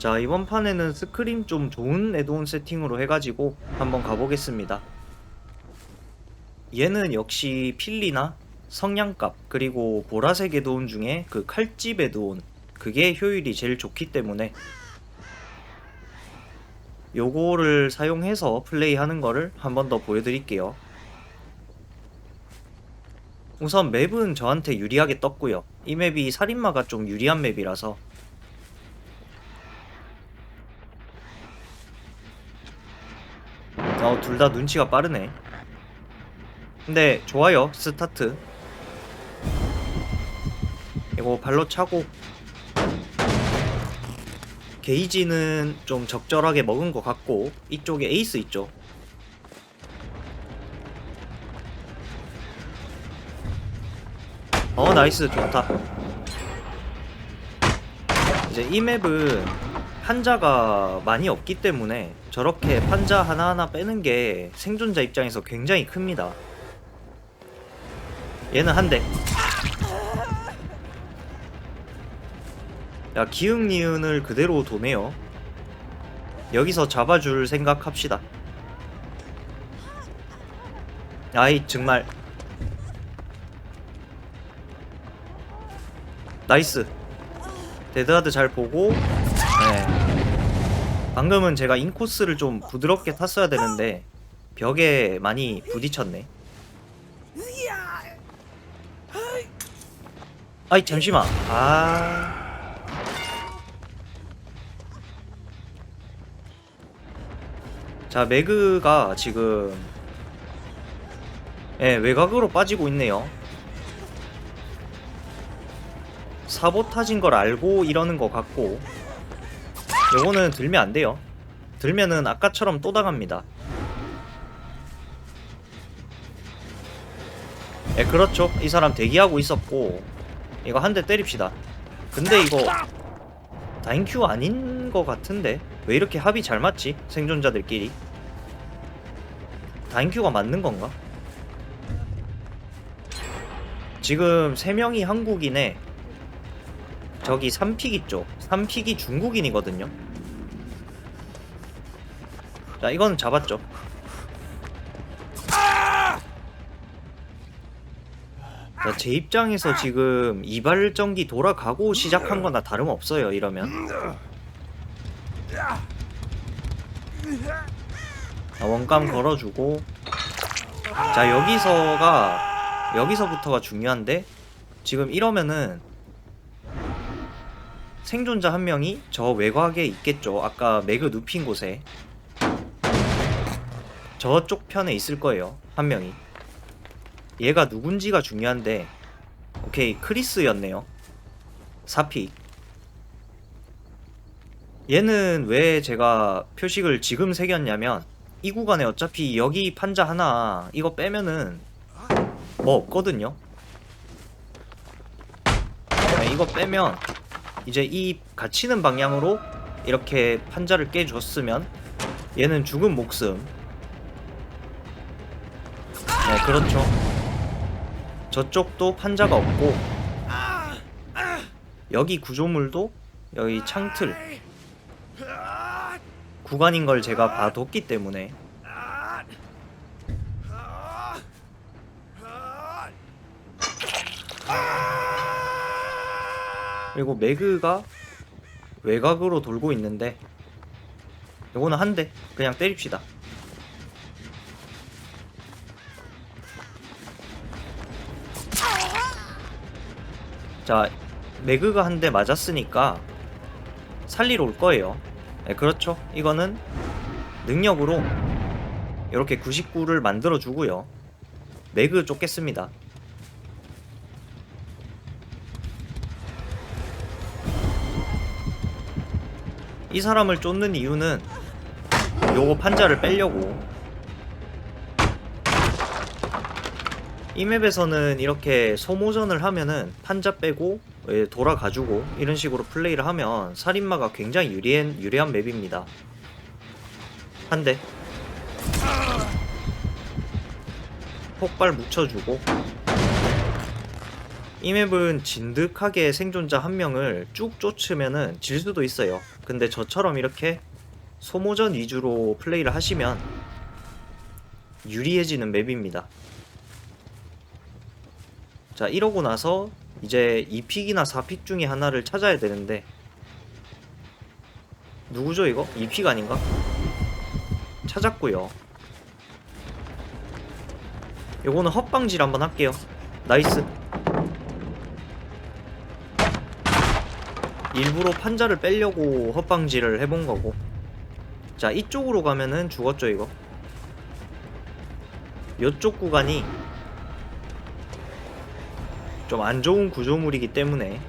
자 이번 판에는 스크림 좀 좋은 애드온 세팅으로 해가지고 한번 가보겠습니다. 얘는 역시 필리나 성냥갑 그리고 보라색 애드온 중에 그 칼집 애드온. 그게 효율이 제일 좋기 때문에 요거를 사용해서 플레이하는 거를 한 번 더 보여드릴게요. 우선 맵은 저한테 유리하게 떴고요. 이 맵이 살인마가 좀 유리한 맵이라서 어, 둘 다 눈치가 빠르네. 근데 좋아요, 스타트. 이거 발로 차고 게이지는 좀 적절하게 먹은 것 같고 이쪽에 에이스 있죠. 어 나이스 좋다. 이제 이 맵은 판자가 많이 없기 때문에 저렇게 판자 하나하나 빼는 게 생존자 입장에서 굉장히 큽니다. 얘는 한 대. 야, 기흥 니은을 그대로 도네요. 여기서 잡아줄 생각합시다. 아이, 정말. 나이스. 데드하드 잘 보고, 네. 방금은 제가 인코스를 좀 부드럽게 탔어야 되는데, 벽에 많이 부딪혔네. 아이, 잠시만. 아. 자, 매그가 지금 예, 외곽으로 빠지고 있네요. 사보타진 걸 알고 이러는 것 같고 요거는 들면 안 돼요. 들면은 아까처럼 또 당합니다. 예, 그렇죠. 이 사람 대기하고 있었고 이거 한 대 때립시다. 근데 이거 다인큐 아닌 것 같은데 왜 이렇게 합이 잘 맞지? 생존자들끼리 다인큐가 맞는 건가? 지금 3명이 한국인에 저기 3픽 있죠? 3픽이 중국인이거든요. 자 이건 잡았죠. 자, 제 입장에서 지금 이발전기 돌아가고 시작한 거나 다름없어요 이러면. 자, 원감 걸어주고. 자 여기서가 여기서부터가 중요한데 지금 이러면은 생존자 한 명이 저 외곽에 있겠죠. 아까 매그 눕힌 곳에. 저쪽 편에 있을 거예요 한 명이. 얘가 누군지가 중요한데 오케이 크리스였네요. 사피. 얘는 왜 제가 표식을 지금 새겼냐면 이 구간에 어차피 여기 판자 하나 이거 빼면은 뭐 없거든요. 네, 이거 빼면 이제 이 갇히는 방향으로 이렇게 판자를 깨줬으면 얘는 죽은 목숨. 네 그렇죠. 저쪽도 판자가 없고 여기 구조물도 여기 창틀. 구간인 걸 제가 봐뒀기 때문에 그리고 매그가 외곽으로 돌고 있는데 요거는 한대 그냥 때립시다. 자 매그가 한 대 맞았으니까 살리러 올 거예요. 네, 그렇죠. 이거는 능력으로 이렇게 99를 만들어 주고요. 매그 쫓겠습니다 이 사람을 쫓는 이유는 요거 판자를 빼려고. 이 맵에서는 이렇게 소모전을 하면은 판자 빼고 예, 돌아가주고 이런 식으로 플레이를 하면 살인마가 굉장히 유리한, 유리한 맵입니다. 한 대. 폭발 묻혀주고. 이 맵은 진득하게 생존자 한 명을 쭉 쫓으면은 질 수도 있어요. 근데 저처럼 이렇게 소모전 위주로 플레이를 하시면 유리해지는 맵입니다. 자, 이러고 나서 이제 2픽이나 4픽 중에 하나를 찾아야 되는데 누구죠 이거? 2픽 아닌가? 찾았고요. 요거는 헛방질 한번 할게요. 나이스. 일부러 판자를 빼려고 헛방질을 해본 거고. 자, 이쪽으로 가면은 죽었죠, 이거. 요쪽 구간이 좀 안 좋은 구조물이기 때문에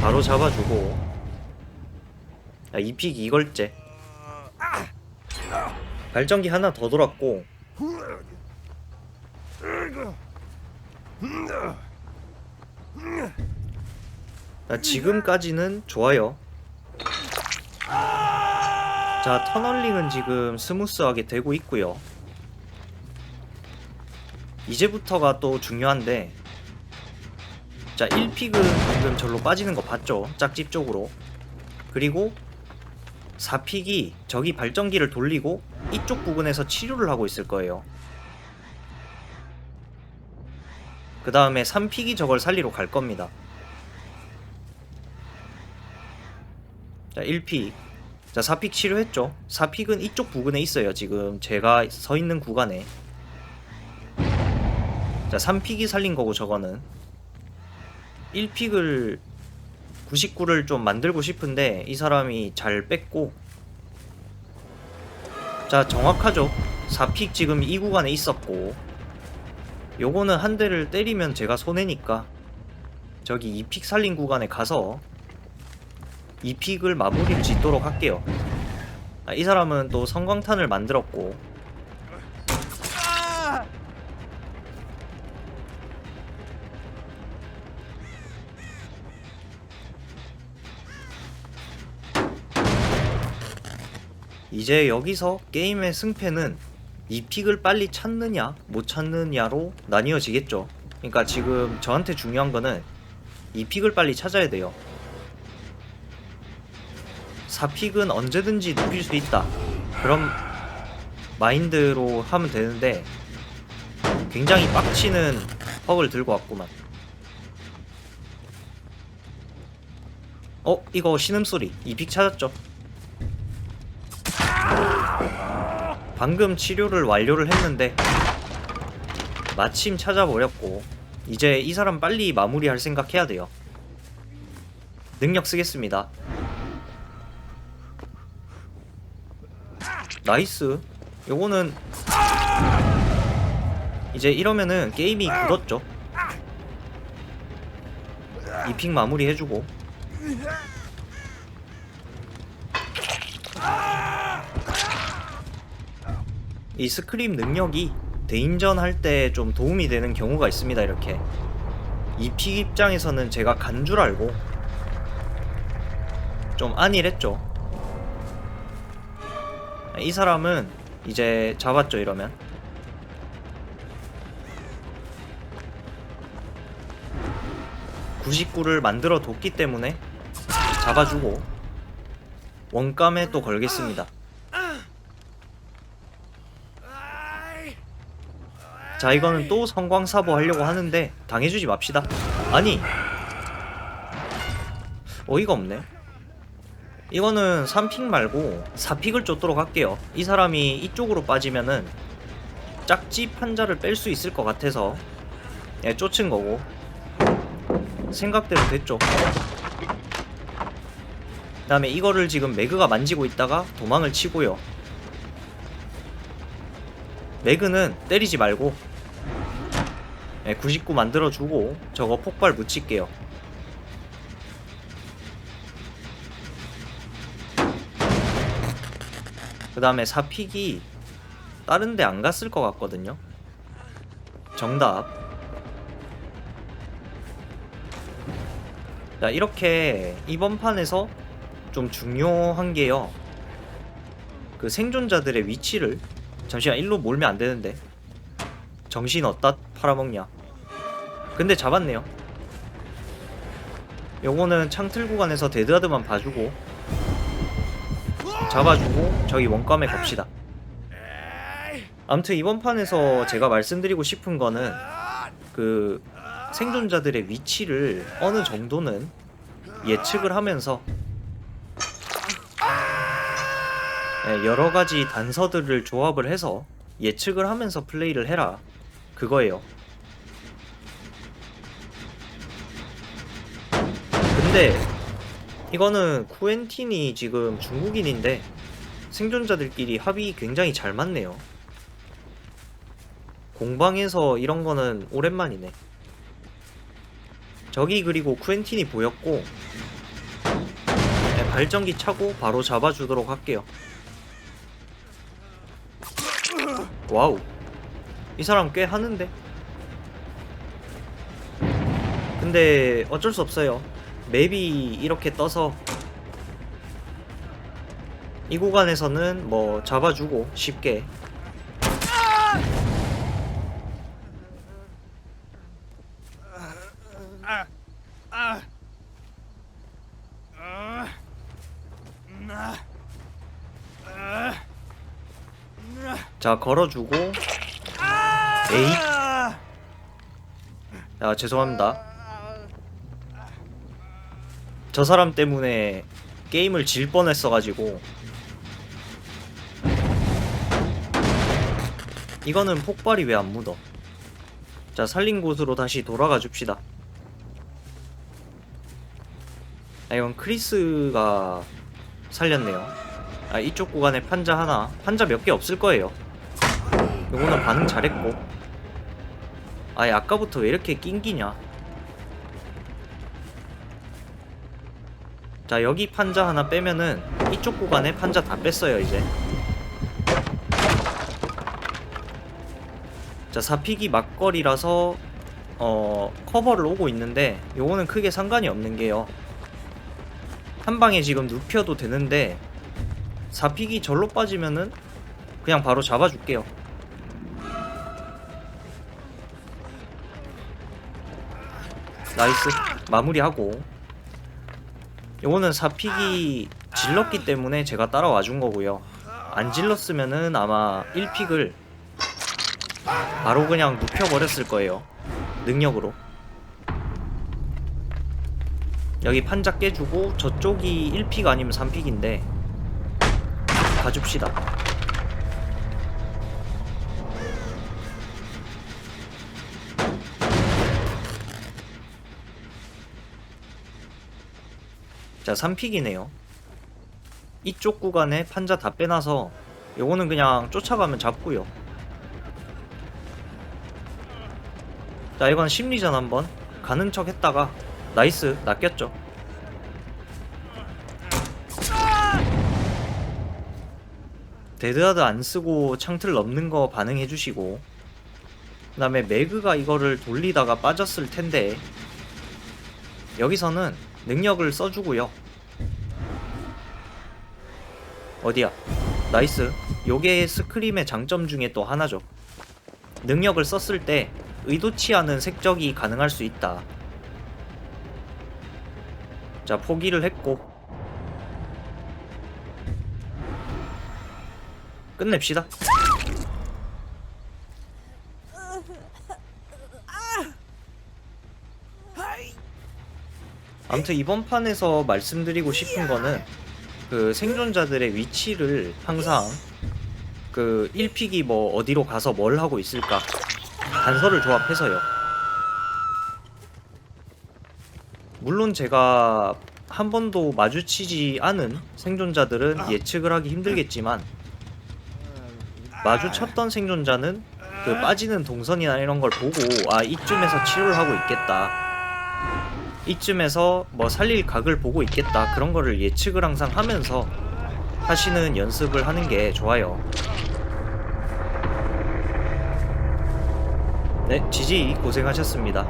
바로 잡아주고. 야, 이픽 이걸째. 발전기 하나 더 돌았고 자, 지금까지는 좋아요. 자, 터널링은 지금 스무스하게 되고 있고요. 이제부터가 또 중요한데 자, 1픽은 방금 절로 빠지는 거 봤죠? 짝집 쪽으로. 그리고 4픽이 저기 발전기를 돌리고 이쪽 부근에서 치료를 하고 있을 거예요. 그 다음에 3픽이 저걸 살리러 갈 겁니다. 자, 1픽. 자, 4픽 치료했죠? 4픽은 이쪽 부근에 있어요, 지금. 제가 서 있는 구간에. 자, 3픽이 살린 거고, 저거는. 1픽을 99를 좀 만들고 싶은데 이 사람이 잘 뺐고 자 정확하죠 4픽 지금 이 구간에 있었고 요거는 한 대를 때리면 제가 손해니까 저기 2픽 살린 구간에 가서 2픽을 마무리를 짓도록 할게요 아, 이 사람은 또 성광탄을 만들었고 이제 여기서 게임의 승패는 이 픽을 빨리 찾느냐 못 찾느냐로 나뉘어지겠죠. 그러니까 지금 저한테 중요한 거는 이 픽을 빨리 찾아야 돼요. 4픽은 언제든지 누빌 수 있다. 그런 마인드로 하면 되는데 굉장히 빡치는 퍽을 들고 왔구만. 어? 이거 신음소리. 이 픽 찾았죠? 방금 치료를 완료를 했는데 마침 찾아버렸고 이제 이 사람 빨리 마무리할 생각 해야 돼요. 능력 쓰겠습니다. 나이스. 요거는 이제 이러면은 게임이 굳었죠. 이 픽 마무리 해주고 이 스크림 능력이 대인전 할 때 좀 도움이 되는 경우가 있습니다 이렇게 이 픽 입장에서는 제가 간 줄 알고 좀 안일했죠 이 사람은 이제 잡았죠 이러면. (99를) 만들어 뒀기 때문에 잡아주고 원감에 또 걸겠습니다. 자 이거는 또 성광사보 하려고 하는데 당해주지 맙시다. 아니! 어이가 없네 이거는 3픽 말고 4픽을 쫓도록 할게요. 이 사람이 이쪽으로 빠지면은 짝지 판자를 뺄 수 있을 것 같아서 예, 쫓은 거고. 생각대로 됐죠. 그 다음에 이거를 지금 매그가 만지고 있다가 도망을 치고요. 매그는 때리지 말고 네, 99 만들어주고 저거 폭발 묻힐게요 그 다음에 4픽이 다른 데 안 갔을 것 같거든요. 정답. 자 이렇게 이번 판에서 좀 중요한 게요. 그 생존자들의 위치를 잠시만 일로 몰면 안 되는데. 정신 어디다 팔아먹냐. 근데 잡았네요. 요거는 창틀 구간에서 데드하드만 봐주고 잡아주고 저기 원감에 갑시다. 아무튼 이번 판에서 제가 말씀드리고 싶은 거는 그 생존자들의 위치를 어느 정도는 예측을 하면서 네, 여러 가지 단서들을 조합을 해서 예측을 하면서 플레이를 해라. 그거예요. 근데 이거는 쿠엔틴이 지금 중국인인데 생존자들끼리 합이 굉장히 잘 맞네요. 공방에서 이런 거는 오랜만이네. 저기 그리고 쿠엔틴이 보였고 네, 발전기 차고 바로 잡아주도록 할게요. 와우. 이 사람 꽤 하는데? 근데 어쩔 수 없어요. 맵이 이렇게 떠서 이 구간에서는 뭐 잡아주고 쉽게. 자 걸어주고. 에이 야 죄송합니다 저 사람 때문에 게임을 질 뻔했어가지고. 이거는 폭발이 왜 안 묻어? 자 살린 곳으로 다시 돌아가 줍시다. 아 이건 크리스가 살렸네요. 아 이쪽 구간에 판자 하나. 판자 몇 개 없을 거예요. 요거는 반응 잘했고. 아예 아까부터 왜 이렇게 낑기냐 자 여기 판자 하나 빼면은 이쪽 구간에 판자 다 뺐어요 이제. 자 사픽이 막걸리라서 어 커버를 오고 있는데 요거는 크게 상관이 없는 게요. 한 방에 지금 눕혀도 되는데 사픽이 절로 빠지면은 그냥 바로 잡아줄게요. 나이스. 마무리하고 요거는 사픽이 질렀기 때문에 제가 따라와 준 거고요. 안 질렀으면은 아마 1픽을 바로 그냥 눕혀버렸을 거예요. 능력으로. 여기 판자 깨주고 저쪽이 1픽 아니면 3픽인데 가줍시다 자 3픽이네요. 이쪽 구간에 판자 다 빼놔서 요거는 그냥 쫓아가면 잡고요. 자 이건 심리전 한번. 가는 척 했다가 나이스 낚였죠. 데드하드 안 쓰고 창틀 넘는 거 반응해 주시고. 그 다음에 매그가 이거를 돌리다가 빠졌을 텐데 여기서는 능력을 써주고요. 어디야? 나이스. 요게 스크림의 장점 중에 또 하나죠. 능력을 썼을 때 의도치 않은 색적이 가능할 수 있다. 자 포기를 했고. 끝냅시다 아무튼 이번 판에서 말씀드리고 싶은 거는 그 생존자들의 위치를 항상 그 1픽이 뭐 어디로 가서 뭘 하고 있을까 단서를 조합해서요. 물론 제가 한 번도 마주치지 않은 생존자들은 예측을 하기 힘들겠지만 마주쳤던 생존자는 그 빠지는 동선이나 이런 걸 보고 아 이쯤에서 치료를 하고 있겠다 이쯤에서 뭐 살릴 각을 보고 있겠다 그런 거를 예측을 항상 하면서 하시는 연습을 하는 게 좋아요. 네, 지지 고생하셨습니다.